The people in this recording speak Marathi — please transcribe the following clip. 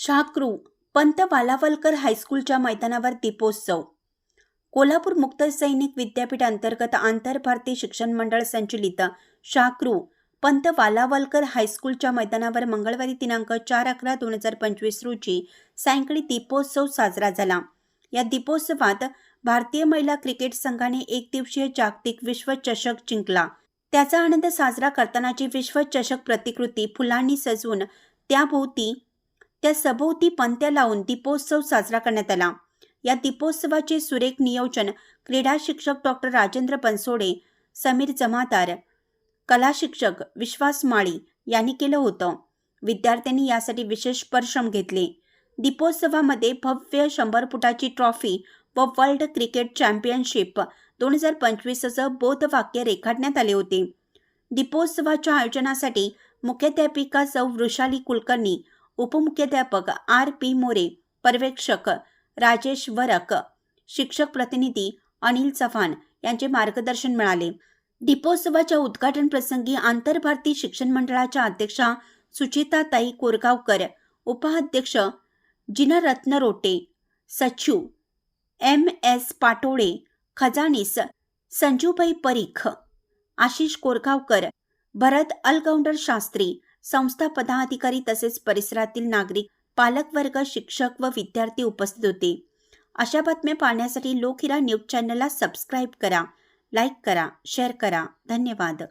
शाक्रू पंत वालावलकर हायस्कूलच्या मैदानावर दीपोत्सव. कोल्हापूर मुक्त सैनिक विद्यापीठ अंतर्गत आंतरभारतीय शिक्षण मंडळ संचलित शाक्रू पंत वालावलकर हायस्कूलच्या मैदानावर मंगळवारी दिनांक चार अकरा दोन हजार पंचवीस रोजी सायंकाळी दीपोत्सव साजरा झाला. या दीपोत्सवात भारतीय महिला क्रिकेट संघाने एक दिवसीय जागतिक विश्वचषक जिंकला. त्याचा आनंद साजरा करतानाची विश्वचषक प्रतिकृती फुलांनी सजवून त्याभोवती त्या सभोवती पंत्या लावून दीपोत्सव साजरा करण्यात आला. या दीपोत्सवाचे सुरेख नियोजन क्रीडा शिक्षक डॉक्टर राजेंद्र बनसोडे समीर जमादार कला शिक्षक विश्वास माळी यांनी केलं होतं. विद्यार्थ्यांनी यासाठी विशेष परिश्रम घेतले. दीपोत्सवामध्ये भव्य शंभर फुटाची ट्रॉफी व वर्ल्ड क्रिकेट चॅम्पियनशिप दोन हजार पंचवीसचं बोधवाक्य रेखाटण्यात आले होते. दीपोत्सवाच्या आयोजनासाठी मुख्याध्यापिका सौ वृषाली कुलकर्णी उपमुख्याध्यापक आर पी मोरे पर्यवेक्षक राजेश वरक शिक्षक प्रतिनिधी अनिल चव्हाण यांचे मार्गदर्शन मिळाले. दीपोत्सवाच्या उद्घाटन प्रसंगी आंतरभारतीय शिक्षण मंडळाच्या अध्यक्षा सुचिताताई कोरगावकर उपाध्यक्ष जिनरत्न रोटे सचिव एम एस पाटोळे खजानीस संजूबाई परीख आशिष कोरगावकर भरत अलगौंडर शास्त्री संस्था पदाधिकारी तसेच परिसरातील नागरिक पालकवर्ग शिक्षक व विद्यार्थी उपस्थित होते. अशा बातम्या पाहण्यासाठी लोकहिरा न्यूज चॅनलला सबस्क्राईब करा लाईक करा शेअर करा. धन्यवाद.